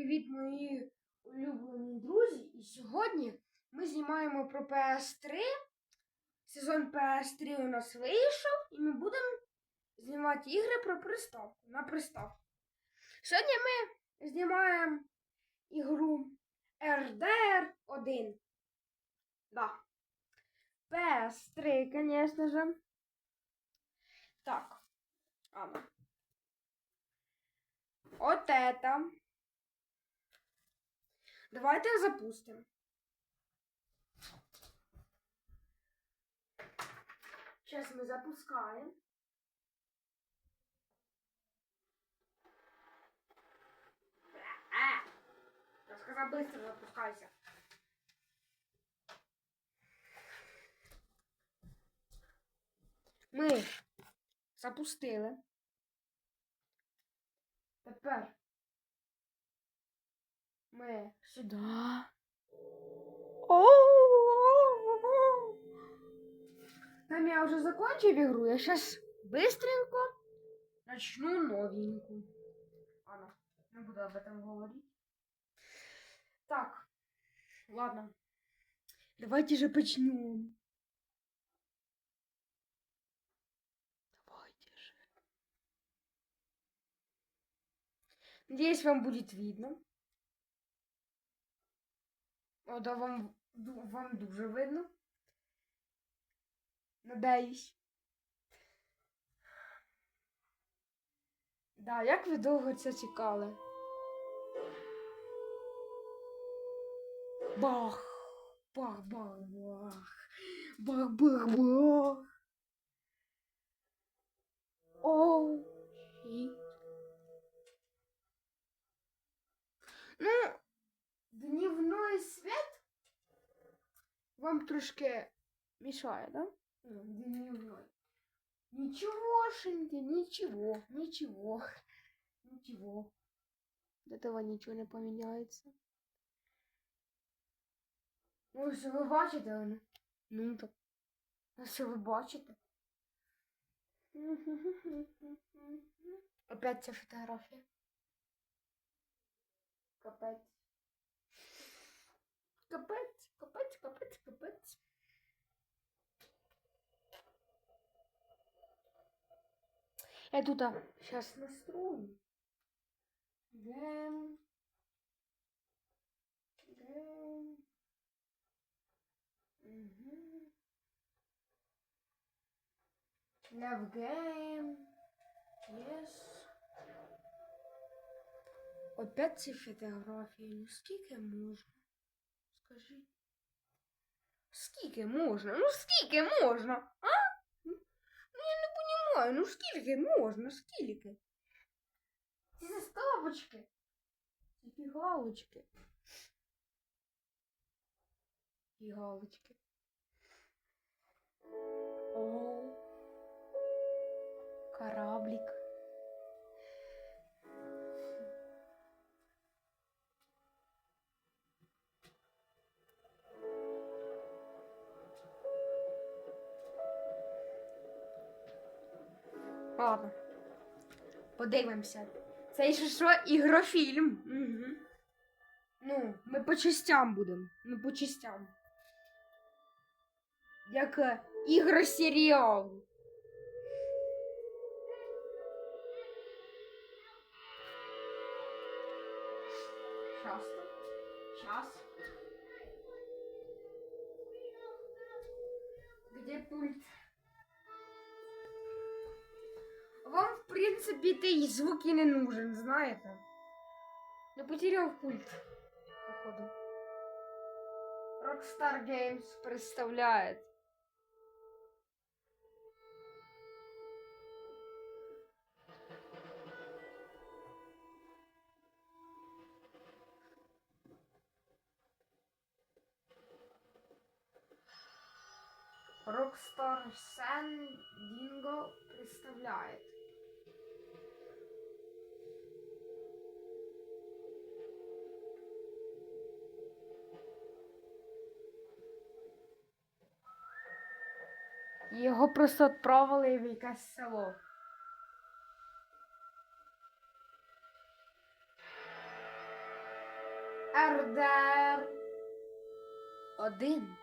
привіт, мої улюблені друзі! І сьогодні ми знімаємо про PS3. Сезон PS3 у нас вийшов, і ми будемо знімати ігри про приставку на приставку. Сьогодні ми знімаємо ігру RDR 1. Да. PS3, конечно же. Так. Ладно. Вот это. Давайте запустим. Сейчас мы запускаем. А! Я сказал быстро запускайся. Ми запустили. Тепер ми сюди. Там я уже закончив игру. Я сейчас быстренько начну новенькую. Ладно, не буду об этом говорить. Так, ладно. Давайте же почнем. Давайте же. Надеюсь, вам будет видно. О, вам, вам дуже видно. Надеюсь. Да, як ви довго це чекали? Бах! Бах, бах, бах. Бах, бах, бах. Оу. Ну, дневной свет вам трошки мешає, да? Ну, дневной. Ничегошеньки, ничего, ничего, ничего. От этого ничего не поменяется. Ну, що ви бачите? воно? Ну так. А що ви бачите? Опять ця фотографія. Капець. Капець, капець, капець, капець. Я тут сейчас настрою. Гейм. Гейм. Угу. Love game. Yes. Опять ці фотографії. Ну скільки можна? Скажи. Скільки можна? Ну скільки можна? А? Ну я не понимаю, ну скільки можна? Скільки? Ці заставочки. Ці фігалочки. Фігалочки. О. Кораблик. Ладно. Подивимося. Це ще що ігрофільм. Угу. Ну, ми по частям будемо. Ну, по частям. Як е, ігросеріал. Щас. Щас. Где пульт? Принципі, той звук і не нужен, знаєте? Я потеряв пульт, походу. Rockstar Games представляет. Його просто відправили в якесь село. РДР. Один.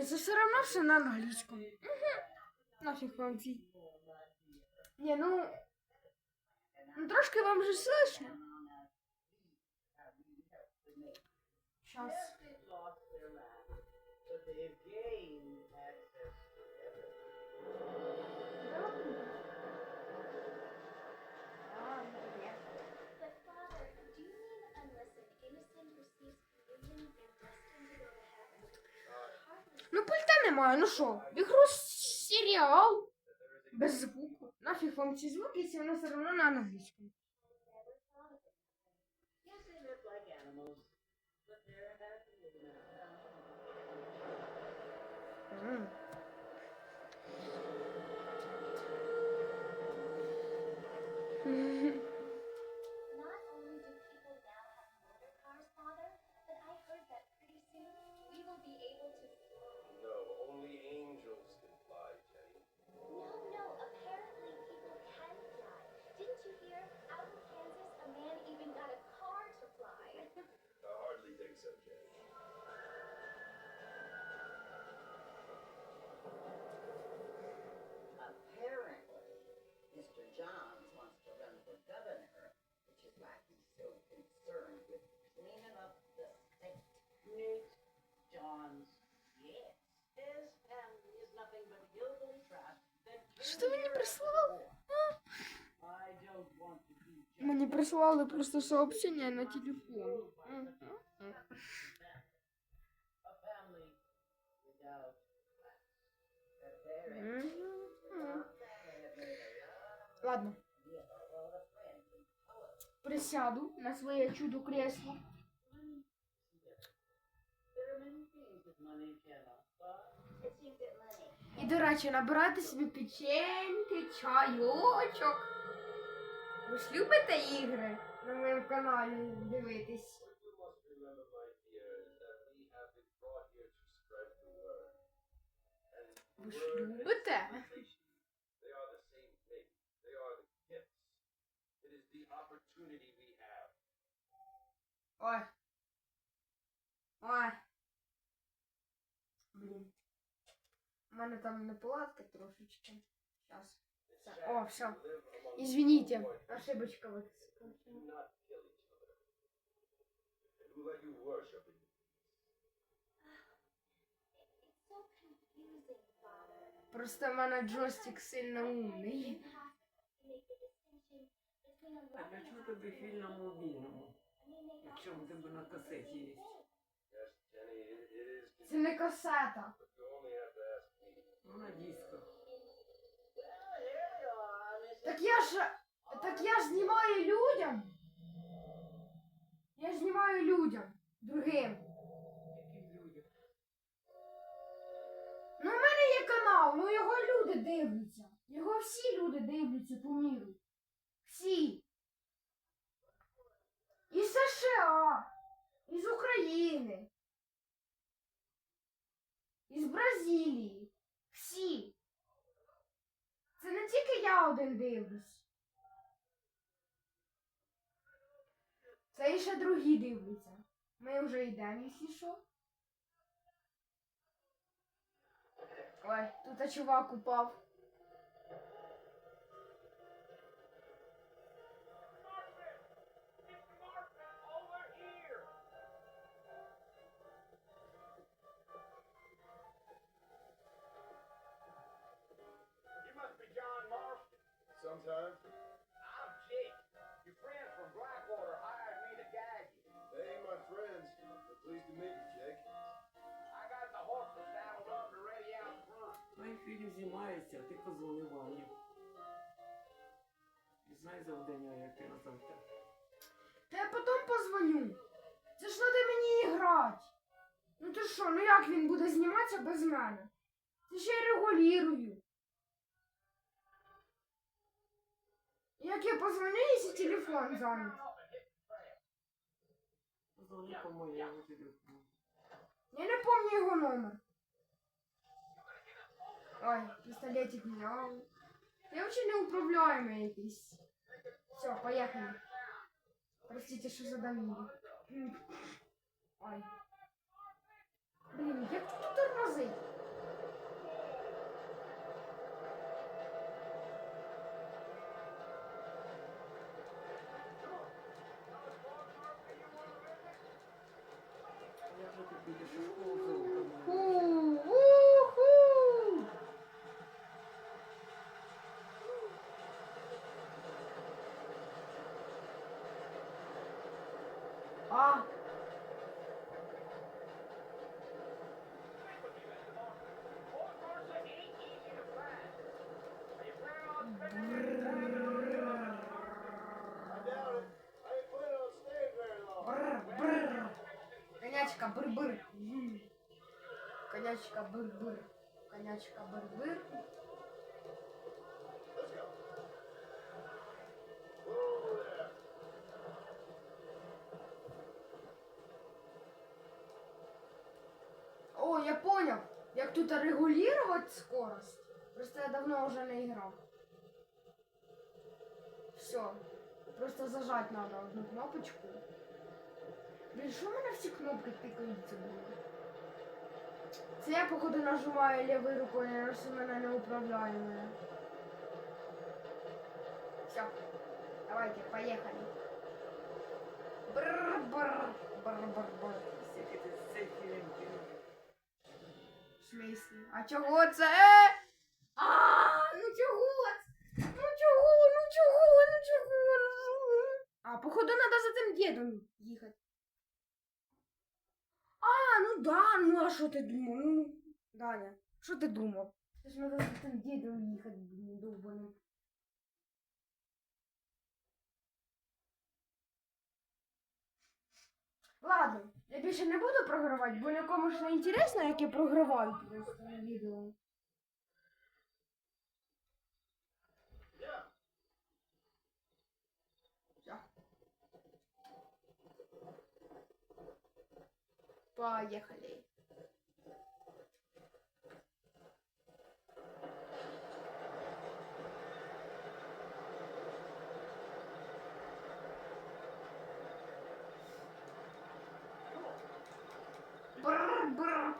Вам разниця? Все равно все на английском. Угу. Нафиг вам ці. Не, ну. Ну трошки вам же слышно. Щас. Немає, ну що? Ігру серіал. Без звуку. Нафіг вам ці звуки, якщо воно все одно на англійському. never Мені прислали просто сообщення на телефон. Ладно. Присяду на своє чудо кресло. І, до речі, набирайте собі печеньки, чайочок. Ви ж любите ігри на моєму каналі дивитись? What you must remember, my dear, is that we have been brought here to spread the word. And the Ви ж word and любите? civilization, they are the same thing. They are the gifts. It is the opportunity we have. Ой. Ой. Блін. У мене там неполадка трошечки. Сейчас. О, among Извините, ошибочка father. Просто в мене джойстик сильно умний. А для чого тобі фільм на мобільному, якщо в тебе на касеті є? Це не касета. Ну, на дисках. Так я ж. Так я ж знімаю людям. Я ж знімаю людям. Другим. Яким людям? Ну, в мене є канал, ну його люди дивляться. Його всі люди дивляться по міру. Всі. Із США, із України, із Бразилії. Всі. Це не тільки я один дивлюсь. Це і ще другі дивляться. Ми вже йдемо, якщо що. Ой, тут чувак упав. Знімається, а ти позвонив Вані. І знай завдання, яке на завтра. Та я потім позвоню. Це ж треба мені грати. Ну ти що, ну як він буде зніматися без мене? Це ж я регулюю. Як я позвоню, якщо телефон зайнятий? Позвони по моєму телефону. Я не помню його номер. Ой, пістолетик взяв. Я очень неуправляемый якийсь. Все, поехали. Простите, що задавили. Ой. Блін, як тут тормозить? Я вже тут Конячка, быр-быр. Конячка, быр-быр. Конячка, быр-быр. О, я понял. Як тут регулировать скорость. Просто я давно уже не играл. Все. Просто зажать надо одну кнопочку. Блін, що в мене всі кнопки тикаються, блін? Це я, походу, нажимаю лівою рукою, у мене не управляємо. Все. Давайте, поехали. Бррр-бррр. Бррр-бррр. Скільки ти цей? В смислі? А чого це? А, ну чого? Ну чого? Ну чого? Ну чого? Ну. А, походу, надо за тим дідом їхати. Ну да, ну а що ти думав? Ну, Даня, що ти думав? Це ж надо з тим дідом їхати, блін, довбаним. Ладно, я більше не буду програвати, бо нікому ж не інтересно, як я програваю просто на відео. Поехали. Бррр.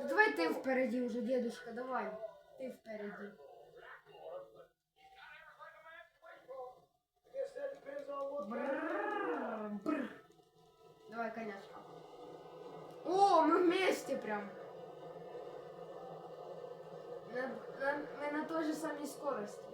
Давай ты впереди уже, дедушка, давай. Ты впереди. Бррр. Давай, конечно. О, мы вместе прям. Мы на той же самой скорости.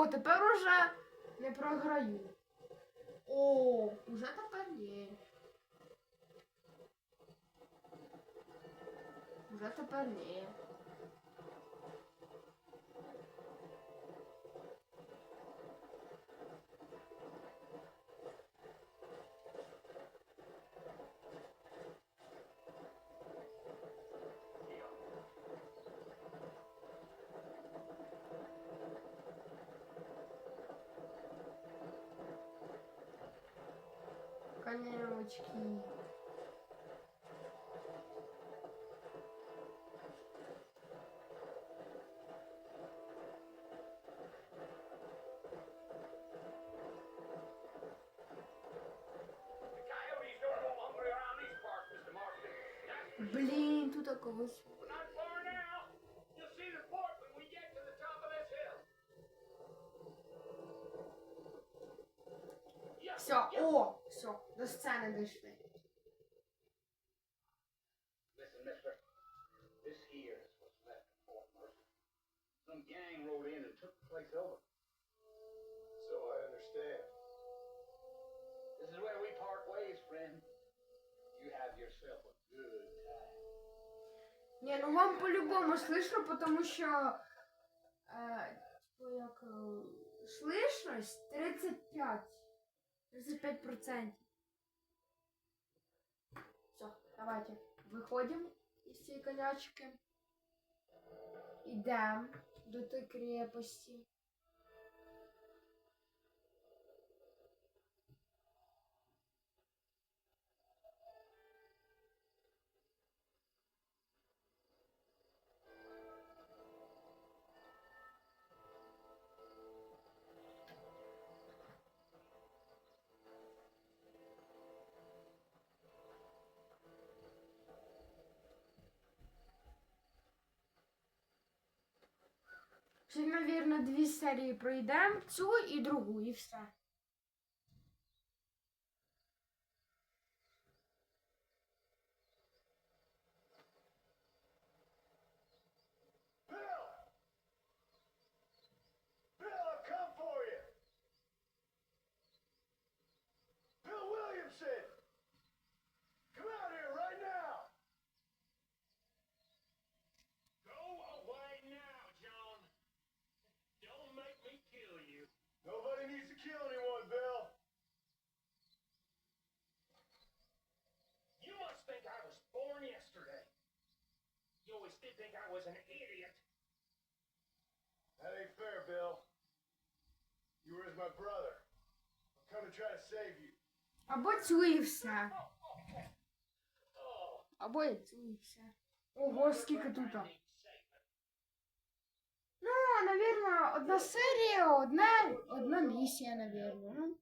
О, тепер уже не програю. О, уже тепер є. Уже тепер ні. Of this hill. Yeah, Все, о, до сцени дійшли. Ні, ну вам по-любому слышно, тому що е, типу як е, слышність 35. 35%. Все, давайте. Виходимо із цієї конячки. Ідемо до тої крепості. Ще, мабуть, дві серії пройдемо, цю і другу, і все. kill anyone, Bill. You must think I was born yesterday. You always did think I was an idiot. That ain't fair, Bill. You were as my brother. I'm come to try to save you. Або цю і все. Oh, Або і цю і все. Ого, скільки тут. Ну, навірно, одна серія, одна, одна місія, навірно. Ну,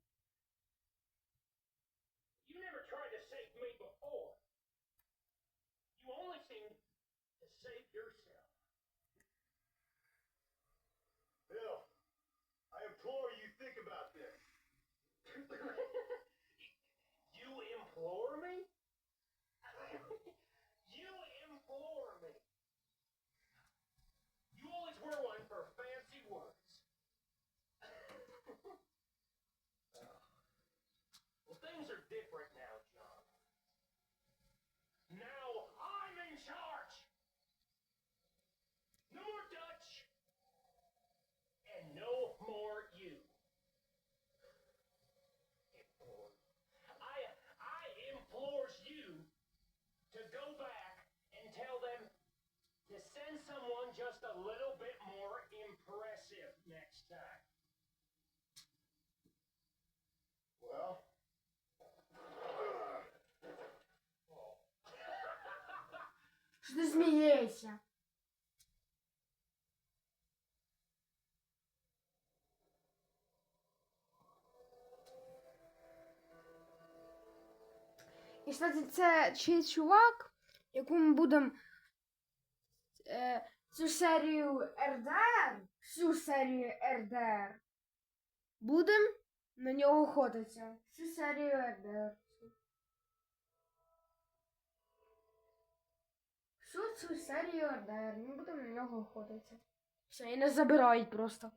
You never tried to save me before. You only seem to save yourself. Bill, I implore you think about this. Ти? І, кстати, це чий чувак, яку ми будемо е, цю серію РДР, всю серію РДР, будемо на нього охотитися. Всю серію РДР. Цю серію де не будемо на нього охотитися. Все, і не забирають просто.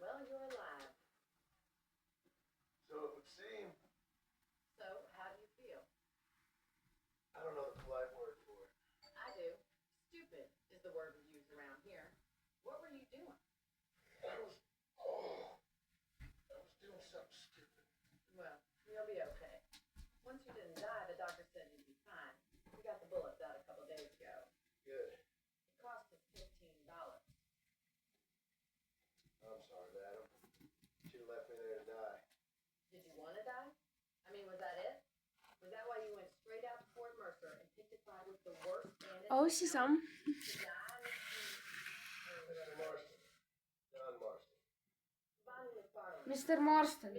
well, you're Ось і сам. Містер Морстон.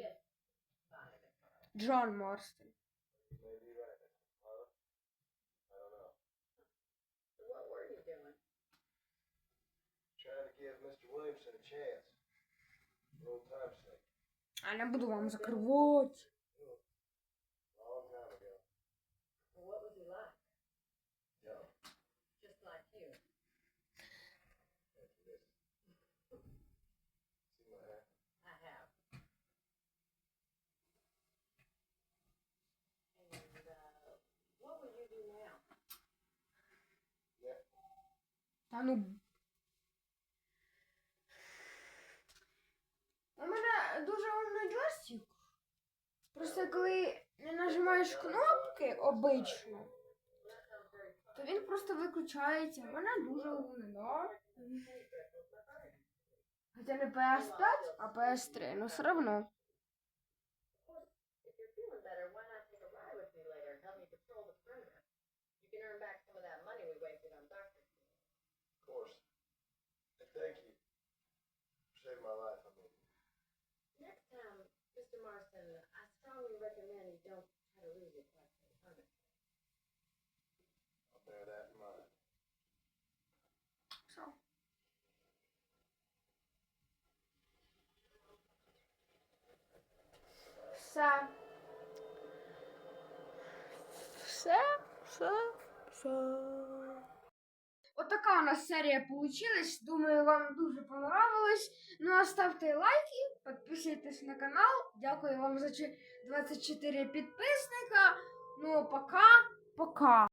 Джон Морстон. А я буду вам закрывать. Та ну. У мене дуже умний джойстик. Просто коли не нажимаєш кнопки обично, то він просто виключається. У мене дуже умний, да? Хоча не PS5, а PS3, ну все равно. все. Все, все, все. Отака у нас серія вийшла. Думаю, вам дуже понравилось. Ну а ставте лайки, підписуйтесь на канал. Дякую вам за 24 підписника. Ну, пока, пока.